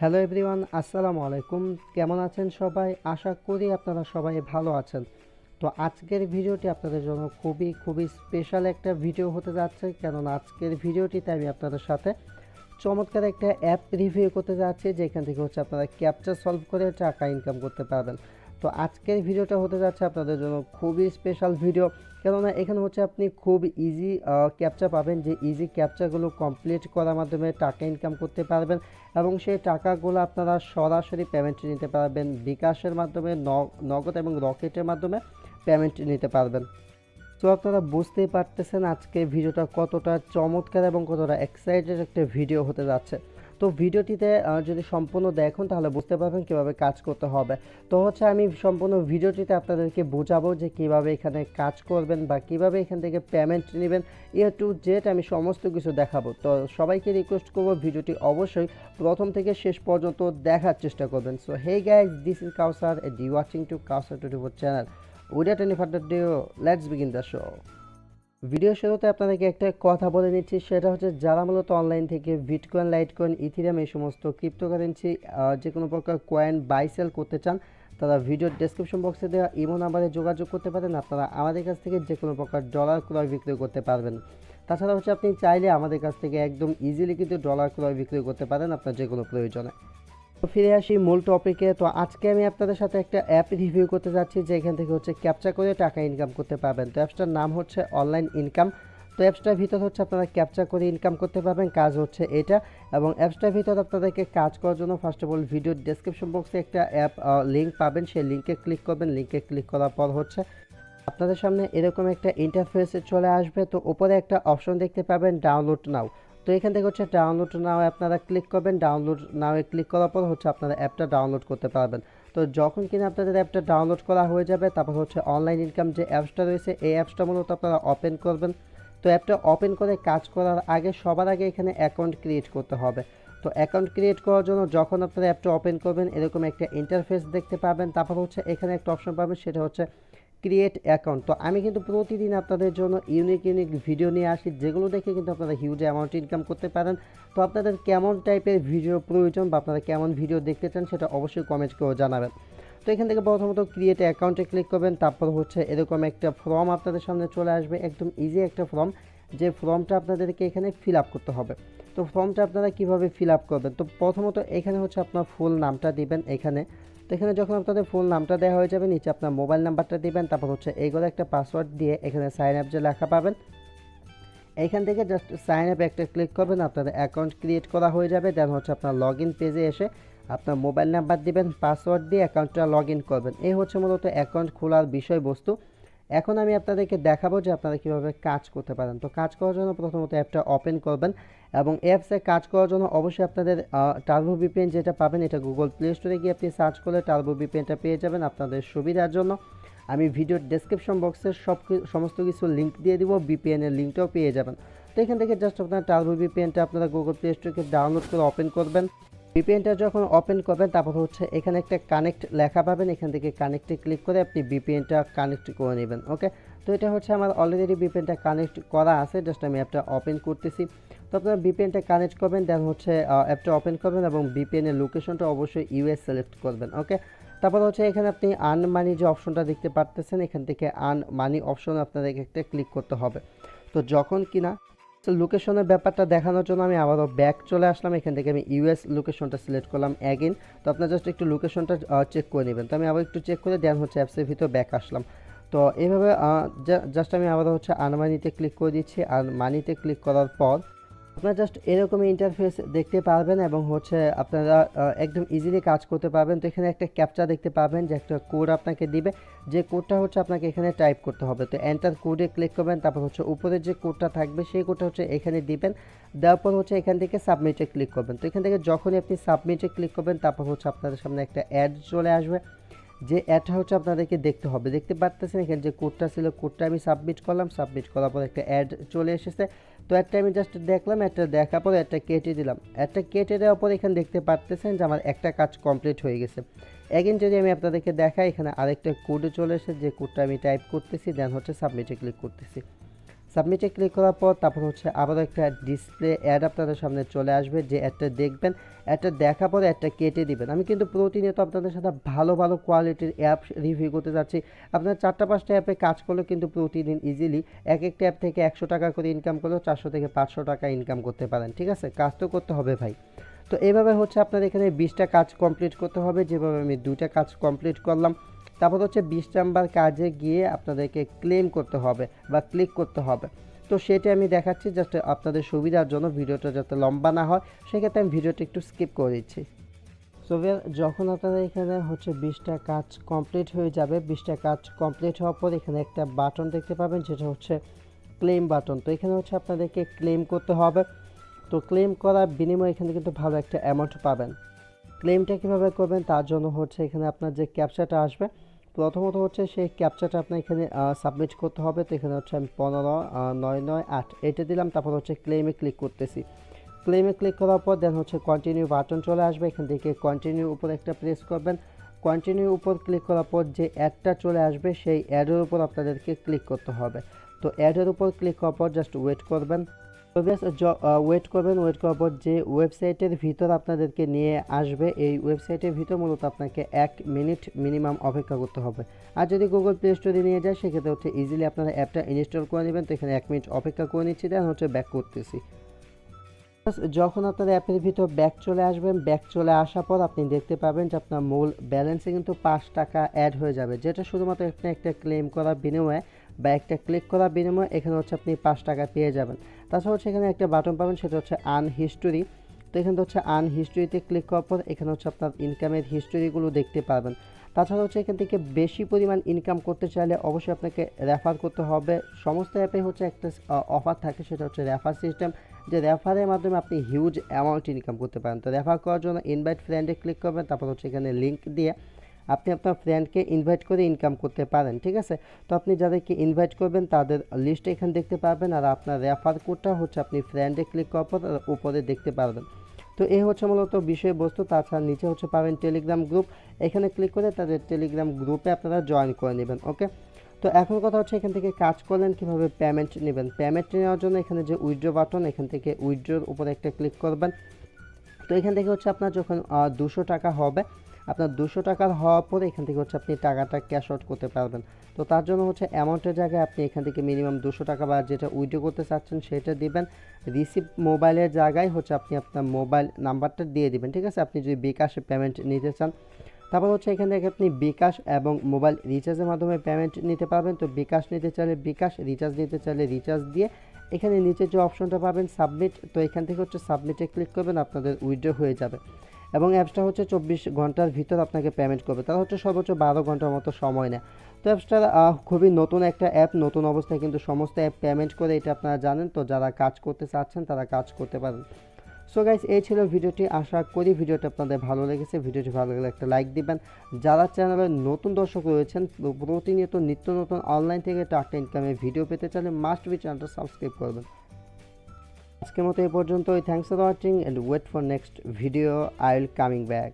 Hello everyone, আসসালামু আলাইকুম। কেমন আছেন সবাই? আশা করি আপনারা সবাই ভালো আছেন। তো আজকের ভিডিওটি আপনাদের জন্য খুবই খুবই স্পেশাল একটা ভিডিও হতে যাচ্ছে। কেননা আজকের ভিডিওটিতে আমি আপনাদের সাথে চমৎকার একটা অ্যাপ রিভিউ করতে যাচ্ছি, যেখান থেকে হচ্ছে আপনারা ক্যাপচার সলভ করে টাকা ইনকাম করতে পারবেন। তো আজকের ভিডিওটা হতে যাচ্ছে আপনাদের জন্য খুবই স্পেশাল ভিডিও কেননা এখানে হচ্ছে আপনি খুব ইজি ক্যাপচা পাবেন যে ইজি ক্যাপচাগুলো কমপ্লিট করার মাধ্যমে টাকা ইনকাম করতে পারবেন এবং সেই টাকাগুলো আপনারা সরাসরি পেমেন্ট নিতে পারবেন, বিকাশের মাধ্যমে নগদ এবং রকেটের মাধ্যমে পেমেন্ট নিতে পারবেন। তো আপনারা বুঝতেই পারতেছেন আজকে ভিডিওটা কতটা চমৎকার এবং কতটা এক্সাইটেড একটা ভিডিও হতে যাচ্ছে। তো ভিডিওটিতে যদি সম্পূর্ণ দেখুন, তাহলে বুঝতে পারবেন কীভাবে কাজ করতে হবে। তো হচ্ছে আমি সম্পূর্ণ ভিডিওটিতে আপনাদেরকে বোঝাবো যে কীভাবে এখানে কাজ করবেন বা কীভাবে এখান থেকে পেমেন্ট নেবেন। এ টু জেড আমি সমস্ত কিছু দেখাবো। তো সবাইকে রিকোয়েস্ট করব ভিডিওটি অবশ্যই প্রথম থেকে শেষ পর্যন্ত দেখার চেষ্টা করবেন। So hey guys this is Kausar the watching to Kausar two channel without any further ado let's begin the show video শুরুতে আপনাদেরকে একটা কথা বলে নিচ্ছি, সেটা হচ্ছে যারা মূলত অনলাইন থেকে বিটকয়েন লাইটকয়েন ইথিরিয়াম এই সমস্ত ক্রিপ্টোকারেন্সি যে কোনো প্রকার কয়েন বাই সেল করতে চান, তারা ভিডিওর ডেসক্রিপশন বক্সে দেওয়া ইমো নাম্বারে যোগাযোগ করতে পারেন, আপনারা আমাদের কাছ থেকে যে কোনো প্রকার ডলার ক্রয় বিক্রয় করতে পারবেন। তাছাড়া হচ্ছে আপনি চাইলে আমাদের কাছ থেকে একদম ইজিলি কিন্তু ডলার ক্রয় বিক্রয় করতে পারেন আপনার যে কোনো প্রয়োজনে। ফিরে আসি মূল টপিকে তো আজকে আমি আপনাদের সাথে একটা অ্যাপ রিভিউ করতে যাচ্ছি, যেখান থেকে হচ্ছে ক্যাপচা করে টাকা ইনকাম করতে পারবেন। তো অ্যাপসটার নাম হচ্ছে অনলাইন ইনকাম তো অ্যাপসটার ভিতর হচ্ছে আপনারা ক্যাপচা করে ইনকাম করতে পারবেন, কাজ হচ্ছে এটা। এবং অ্যাপসটার ভিতর আপনাদেরকে কাজ করার জন্য ফার্স্ট অফ অল ভিডিওর ডেসক্রিপশন বক্সে একটা অ্যাপ লিঙ্ক পাবেন। সেই লিঙ্কে ক্লিক করবেন। লিঙ্কে ক্লিক করার পর হচ্ছে আপনাদের সামনে এরকম একটা ইন্টারফেস চলে আসবে। তো ওপরে একটা অপশন দেখতে পাবেন ডাউনলোড নাও তো এখান থেকে হচ্ছে ডাউনলোড নাও আপনারা ক্লিক করবেন। ডাউনলোড নাওয়ে ক্লিক করার পর হচ্ছে আপনারা অ্যাপটা ডাউনলোড করতে পারবেন। তো যখন কিনা আপনাদের অ্যাপটা ডাউনলোড করা হয়ে যাবে, তারপর হচ্ছে অনলাইন ইনকাম যে অ্যাপসটা রয়েছে, এই অ্যাপসটা মূলত আপনারা ওপেন করবেন। তো অ্যাপটা ওপেন করে কাজ করার আগে সবার আগে এখানে অ্যাকাউন্ট ক্রিয়েট করতে হবে। তো অ্যাকাউন্ট ক্রিয়েট করার জন্য যখন আপনারা অ্যাপটা ওপেন করবেন, এরকম একটা ইন্টারফেস দেখতে পাবেন। তারপর হচ্ছে এখানে একটা অপশন পাবেন, সেটা হচ্ছে ক্রিয়েট অ্যাকাউন্ট তো আমি কিন্তু প্রতিদিন আপনাদের জন্য ইউনিক ইউনিক ভিডিও নিয়ে আসি, যেগুলো দেখে কিন্তু আপনারা হিউজ অ্যামাউন্ট ইনকাম করতে পারেন। তো আপনাদের কেমন টাইপের ভিডিও প্রয়োজন বা আপনারা কেমন ভিডিও দেখতে চান সেটা অবশ্যই কমেন্ট করে জানাবেন। তো এখান থেকে প্রথমত ক্রিয়েট অ্যাকাউন্টে ক্লিক করবেন, তারপর হচ্ছে এরকম একটা ফর্ম আপনাদের সামনে চলে আসবে, একদম ইজি একটা ফর্ম যে ফর্মটা আপনাদেরকে এখানে ফিল আপ করতে হবে। তো ফর্মটা আপনারা কীভাবে ফিল আপ করবেন? তো প্রথমত এখানে হচ্ছে আপনার ফুল নামটা দিবেন এখানে। তো এখানে যখন আপনাদের ফুল নামটা দেওয়া হয়ে যাবে, নিচে আপনার মোবাইল নাম্বারটা দিবেন, তারপর হচ্ছে এইগুলো একটা পাসওয়ার্ড দিয়ে এখানে সাইন আপ যে লেখা পাবেন। এইখান থেকে জাস্ট সাইন আপ একটা ক্লিক করবেন, আপনাদের অ্যাকাউন্ট ক্রিয়েট করা হয়ে যাবে দেন হচ্ছে আপনার লগ ইন পেজে এসে আপনার মোবাইল নাম্বার দিবেন পাসওয়ার্ড দিয়ে অ্যাকাউন্টটা লগ ইন করবেন। এই হচ্ছে মূলত অ্যাকাউন্ট খোলার বিষয়বস্তু। এখন আমি আপনাদেরকে দেখাবো যে আপনারা কীভাবে কাজ করতে পারেন। তো কাজ করার জন্য প্রথমত অ্যাপটা ওপেন করবেন এবং অ্যাপসে কাজ করার জন্য অবশ্যই আপনাদের টার্বো ভিপিএন যেটা পাবেন এটা গুগল প্লে স্টোরে গিয়ে আপনি সার্চ করলে টার্বো ভিপিএনটা পেয়ে যাবেন আপনাদের সুবিধার জন্য। আমি ভিডিওর ডেসক্রিপশন বক্সে সব সমস্ত কিছু লিঙ্ক দিয়ে দিব ভিপিএনের লিঙ্কটাও পেয়ে যাবেন। তো এখান থেকে জাস্ট আপনার টার্বো ভিপিএনটা আপনারা গুগল প্লে স্টোরকে ডাউনলোড করে ওপেন করবেন। ভিপিএনটা যখন ওপেন করবেন, তারপর হচ্ছে এখানে একটা কানেক্ট লেখা পাবেন। এখান থেকে কানেক্টে ক্লিক করে আপনি ভিপিএনটা কানেক্ট করে নেবেন ওকে তো এটা হচ্ছে আমার অলরেডি ভিপিএনটা কানেক্ট করা আছে জাস্ট আমি অ্যাপটা ওপেন করতেছি। তো আপনারা ভিপিএনটা কানেক্ট করবেন দেন হচ্ছে অ্যাপটা ওপেন করবেন এবং ভিপিএনের লোকেশনটা অবশ্যই ইউএস সিলেক্ট করবেন ওকে তারপর হচ্ছে এখানে আপনি আর্ন মানি যে অপশনটা দেখতে পারতেছেন, এখান থেকে আর্ন মানি অপশন আপনাদেরকে একটা ক্লিক করতে হবে। তো যখন কিনা লোকেশনের ব্যাপারটা দেখানোর জন্য আমি আবারও ব্যাক চলে আসলাম। এখান থেকে আমি ইউএস লোকেশনটা সিলেক্ট করলাম অ্যাগেন তো আপনার জাস্ট একটু লোকেশনটা চেক করে নেবেন। তো আমি আবার একটু চেক করে দেন হচ্ছে অ্যাপসের ভিতরে ব্যাক আসলাম। তো এইভাবে জাস্ট আমি আবার হচ্ছে আনমানিতে ক্লিক করে দিচ্ছি। আর মানিতে ক্লিক করার পর আপনারা জাস্ট এরকমই ইন্টারফেস দেখতে পারবেন এবং হচ্ছে আপনারা একদম ইজিলি কাজ করতে পারবেন। তো এখানে একটা ক্যাপচা দেখতে পাবেন যে একটা কোড আপনাকে দিবে। যে কোডটা হচ্ছে আপনাকে এখানে টাইপ করতে হবে। তো এন্টার কোডে ক্লিক করবেন, তারপর হচ্ছে উপরে যে কোডটা থাকবে, সেই কোডটা হচ্ছে এখানে দিবেন। দেওয়ার পর হচ্ছে এখান থেকে সাবমিটে ক্লিক করবেন। তো এখান থেকে যখনই আপনি সাবমিটে ক্লিক করবেন, তারপর হচ্ছে আপনাদের সামনে একটা অ্যাড চলে আসবে। যে অ্যাডটা হচ্ছে আপনাদেরকে দেখতে হবে। দেখতে পারতেছেন এখানে যে কোডটা ছিল, কোডটা আমি সাবমিট করলাম। সাবমিট করার পর একটা অ্যাড চলে এসেছে। তো অ্যাডটা আমি জাস্ট দেখলাম একটা দেখার পর একটা কেটে দিলাম। একটা কেটে দেওয়ার পর এখানে দেখতে পারতেছেন যে আমার একটা কাজ কমপ্লিট হয়ে গেছে। এগেন যদি আমি আপনাদেরকে দেখাই, এখানে আরেকটা কোড চলে এসেছে, যে কোডটা আমি টাইপ করতেছি দেন হচ্ছে সাবমিটে ক্লিক করতেছি। সাবমিটে ক্লিক করার পর তারপর হচ্ছে আবারও একটা ডিসপ্লে অ্যাড আপনাদের সামনে চলে আসবে। যে অ্যাডটা দেখবেন অ্যাডটা দেখার পরে অ্যাডটা কেটে দিবেন। আমি কিন্তু প্রতিনিয়ত আপনাদের সাথে ভালো ভালো কোয়ালিটির অ্যাপ রিভিউ করতে যাচ্ছি। আপনার চারটা, পাঁচটা অ্যাপে কাজ করলে কিন্তু প্রতিদিন ইজিলি এক একটা অ্যাপ থেকে একশো টাকা করে ইনকাম করলেও চারশো থেকে পাঁচশো টাকা ইনকাম করতে পারেন। ঠিক আছে? কাজ তো করতে হবে ভাই। তো এইভাবে হচ্ছে আপনার এখানে বিশটা কাজ কমপ্লিট করতে হবে। যেভাবে আমি দুইটা কাজ কমপ্লিট করলাম তারপর হচ্ছে বিশ নাম্বার কাজে গিয়ে আপনাদেরকে ক্লেম করতে হবে বা ক্লিক করতে হবে। তো সেটা আমি দেখাচ্ছি জাস্ট আপনাদের সুবিধার জন্য ভিডিওটা যাতে লম্বা না হয়, সেক্ষেত্রে আমি ভিডিওটা একটু স্কিপ করে দিচ্ছি। সো যখন আপনারা এখানে হচ্ছে বিশটা কাজ কমপ্লিট হয়ে যাবে, বিশটা কাজ কমপ্লিট হওয়ার পর এখানে একটা বাটন দেখতে পাবেন, যেটা হচ্ছে ক্লেম বাটন তো এখানে হচ্ছে আপনাদেরকে ক্লেম করতে হবে। তো ক্লেম করার বিনিময়ে এখানে কিন্তু ভালো একটা অ্যামাউন্ট পাবেন। ক্লেমটা কীভাবে করবেন, তার জন্য হচ্ছে এখানে আপনার যে ক্যাপচাটা আসবে প্রথমত হচ্ছে সেই ক্যাপচাটা আপনার এখানে সাবমিট করতে হবে। তো এখানে হচ্ছে আমি পনেরো নয় নয়, আট এটা দিলাম। তারপর হচ্ছে ক্লেমে ক্লিক করতেছি। ক্লেমে ক্লিক করার পর দেন হচ্ছে কন্টিনিউ বাটন চলে আসবে। এখান থেকে কন্টিনিউ উপর একটা প্রেস করবেন। কন্টিনিউ উপর ক্লিক করার পর যে অ্যাডটা চলে আসবে, সেই অ্যাডের উপর আপনাদেরকে ক্লিক করতে হবে। তো অ্যাডের উপর ক্লিক করার পর জাস্ট ওয়েট করবেন। তো ওয়েট করবেন ওয়েট করার পর যে ওয়েবসাইটের ভিতর আপনাদেরকে নিয়ে আসবে, এই ওয়েবসাইটের ভিতর মূলত আপনাকে এক মিনিট মিনিমাম অপেক্ষা করতে হবে। আর যদি গুগল প্লে স্টোরে নিয়ে যায়, সেক্ষেত্রে হচ্ছে ইজিলি আপনারা অ্যাপটা ইনস্টল করে নেবেন। তো এখানে এক মিনিট অপেক্ষা করে নিচ্ছি দেন হচ্ছে ব্যাক করতেছি। যখন আপনার অ্যাপের ভিতর ব্যাক চলে আসবেন ব্যাক চলে আসার পর আপনি দেখতে পাবেন যে আপনার মূল ব্যালেন্সে কিন্তু পাঁচ টাকা অ্যাড হয়ে যাবে, যেটা শুধুমাত্র আপনি একটা ক্লেম করার বিনিময়ে বা একটা ক্লিক করার বিনিময়ে এখানে হচ্ছে আপনি পাঁচ টাকা পেয়ে যাবেন। তাছাড়া হচ্ছে এখানে একটা বাটন পাবেন, সেটা হচ্ছে আন হিস্টোরি তো এখানে হচ্ছে আন হিস্টোরিতে ক্লিক করার পর এখানে হচ্ছে আপনার ইনকামের হিস্টোরিগুলো দেখতে পারবেন। তাছাড়া হচ্ছে এখান থেকে বেশি পরিমাণ ইনকাম করতে চাইলে অবশ্যই আপনাকে রেফার করতে হবে। সমস্ত অ্যাপে হচ্ছে একটা অফার থাকে, সেটা হচ্ছে রেফার সিস্টেম যে রেফারের মাধ্যমে আপনি হিউজ অ্যামাউন্ট ইনকাম করতে পারেন। তো রেফার করার জন্য ইনভাইট ফ্রেন্ডে ক্লিক করবেন, তারপর হচ্ছে এখানে লিঙ্ক দিয়ে আপনি আপনার ফ্রেন্ডকে ইনভাইট করে ইনকাম করতে পারেন, ঠিক আছে? তো আপনি যাদেরকে ইনভাইট করবেন, তাদের লিস্ট এখানে দেখতে পারবেন আর আপনার রেফার কোডটা হচ্ছে আপনি ফ্রেন্ডে ক্লিক করার পর উপরে দেখতে পারবেন। তো এই হচ্ছে মূলত বিষয়বস্তু, তাছাড়া নিচে হচ্ছে পাবেন টেলিগ্রাম গ্রুপ এখানে ক্লিক করে তাদের টেলিগ্রাম গ্রুপে আপনারা জয়েন করে নেবেন ওকে তো এখন কথা হচ্ছে এখান থেকে কাজ করলেন, কীভাবে পেমেন্ট নেবেন? পেমেন্ট নেওয়ার জন্য এখানে যে উইড্রো বাটন এখান থেকে উইড্রোর উপরে একটা ক্লিক করবেন। তো এখান থেকে হচ্ছে আপনার যখন দুশো টাকা হবে আপনার দুশো টাকার হওয়ার পরে এখান থেকে হচ্ছে আপনি টাকাটা ক্যাশ আউট করতে পারবেন। তো তার জন্য হচ্ছে অ্যামাউন্টের জায়গায় আপনি এখান থেকে মিনিমাম দুশো টাকা বা যেটা উইড্রো করতে চাচ্ছেন সেটা দিবেন। রিসিভ মোবাইলের জায়গায় হচ্ছে আপনি আপনার মোবাইল নাম্বারটা দিয়ে দিবেন, ঠিক আছে? আপনি যদি বিকাশে পেমেন্ট নিতে চান। তারপর হচ্ছে এখান থেকে আপনি বিকাশ এবং মোবাইল রিচার্জের মাধ্যমে পেমেন্ট নিতে পারবেন। তো বিকাশ নিতে চাইলে বিকাশ রিচার্জ নিতে চাইলে রিচার্জ দিয়ে এখানে নিচে যে অপশনটা পাবেন সাবমিট তো এখান থেকে হচ্ছে সাবমিটে ক্লিক করবেন, আপনাদের উইড্রো হয়ে যাবে। এবং অ্যাপসটা হচ্ছে চব্বিশ ঘণ্টার ভিতর আপনাকে পেমেন্ট করবে। তারা হচ্ছে সর্বোচ্চ বারো ঘণ্টার মতো সময় নেয়। তো অ্যাপসটা খুবই নতুন একটা অ্যাপ নতুন অবস্থায় কিন্তু সমস্ত অ্যাপ পেমেন্ট করে এটা আপনারা জানেন। তো যারা কাজ করতে চাচ্ছেন, তারা কাজ করতে পারেন। সো গাইজ এই ছিল ভিডিওটি। আশা করি ভিডিওটি আপনাদের ভালো লেগেছে। ভিডিওটি ভালো লাগলে একটা লাইক দিবেন। যারা চ্যানেলের নতুন দর্শক রয়েছেন প্রতিনিয়ত নিত্য নতুন অনলাইন থেকে টাকা ইনকামের ভিডিও পেতে চাইলে মাস্ট বি চ্যানেলটা সাবস্ক্রাইব করবেন। আজকের মতো এই পর্যন্তই। Thanks for watching and wait for next video I will coming back